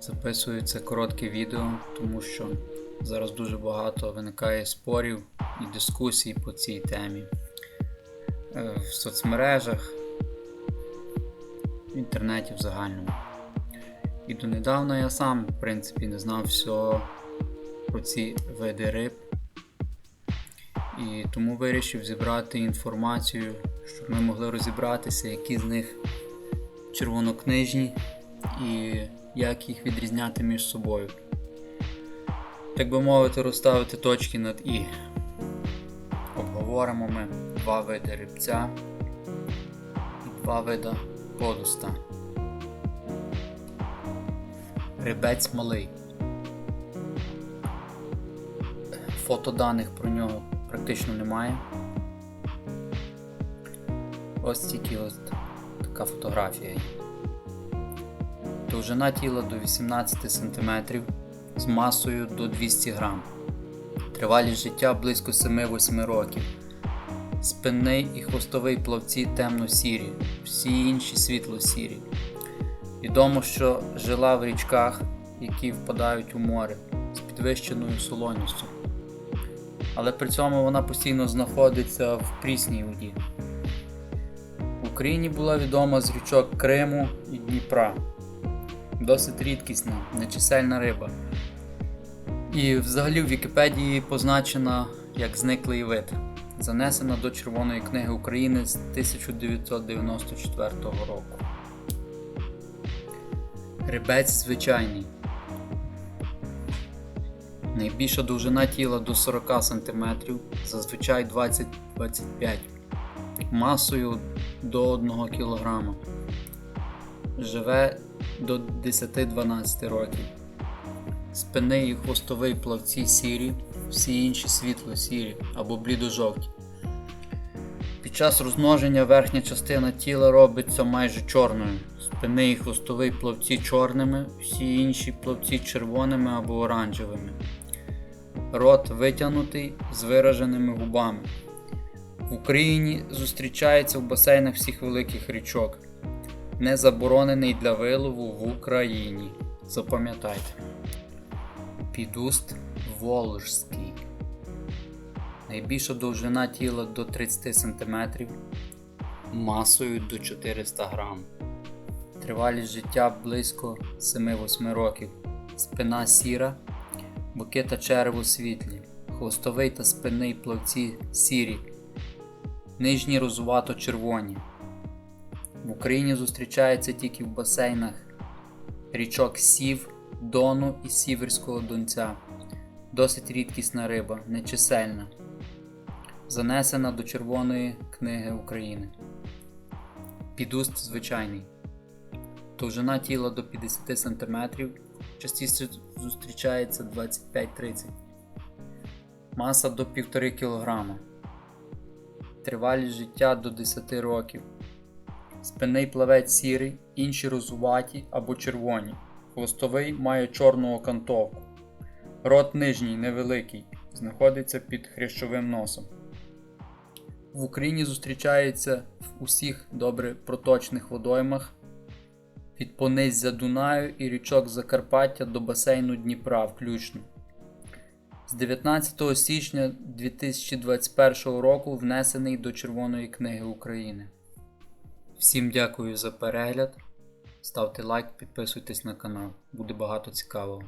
Записую це коротке відео, тому що зараз дуже багато виникає спорів і дискусій по цій темі Е, в соцмережах, в інтернеті в загальному. І донедавна я сам, в принципі, не знав всього про ці види риб. І тому вирішив зібрати інформацію, щоб ми могли розібратися, які з них червонокнижні і як їх відрізняти між собою. Так би мовити, розставити точки над І. Обговоримо ми два види рибця і два вида подуста. Рибець малий. Фотоданих про нього практично немає. Ось тільки ось така фотографія. Довжина тіла до 18 см з масою до 200 г. Тривалість життя близько 7-8 років. Спинний і хвостовий плавці темно-сірі, всі інші світло-сірі. Відомо, що жила в річках, які впадають у море з підвищеною солоністю. Але при цьому вона постійно знаходиться в прісній воді. Україні була відома з річок Криму і Дніпра. Досить рідкісна, нечисельна риба. І взагалі в Вікіпедії позначена як зниклий вид, занесена до Червоної книги України з 1994 року. Рибець звичайний. Найбільша довжина тіла до 40 см, зазвичай 20-25 масою до 1 кг. Живе до 10-12 років. Спинний і хвостовий плавці сірі, всі інші світло-сірі або блідо-жовті. Під час розмноження верхня частина тіла робиться майже чорною. Спинний і хвостовий плавці чорними, всі інші плавці червоними або оранжевими. Рот витягнутий з вираженими губами. В Україні зустрічається в басейнах всіх великих річок. Не заборонений для вилову в Україні. Запам'ятайте. Підуст Волжський. Найбільша довжина тіла до 30 см, масою до 400 г. Тривалість життя близько 7-8 років. Спина сіра, боки та черево світлі, хвостовий та спинний плавці сірі, нижні розувато червоні. В Україні зустрічається тільки в басейнах річок Сів, Дону і Сіверського Донця. Досить рідкісна риба, нечисельна. Занесена до Червоної книги України. Підуст звичайний. Довжина тіла до 50 см, частіше зустрічається 25-30 Маса до 1,5 кг. Тривалість життя до 10 років. Спинний плавець сірий, інші розуваті або червоні. Хвостовий має чорну окантовку. Рот нижній невеликий, знаходиться під хрящовим носом. В Україні зустрічається в усіх добре проточних водоймах від пониззя Дунаю і річок Закарпаття до басейну Дніпра включно. З 19 січня 2021 року внесений до Червоної книги України. Всім дякую за перегляд. Ставте лайк, підписуйтесь на канал. Буде багато цікавого.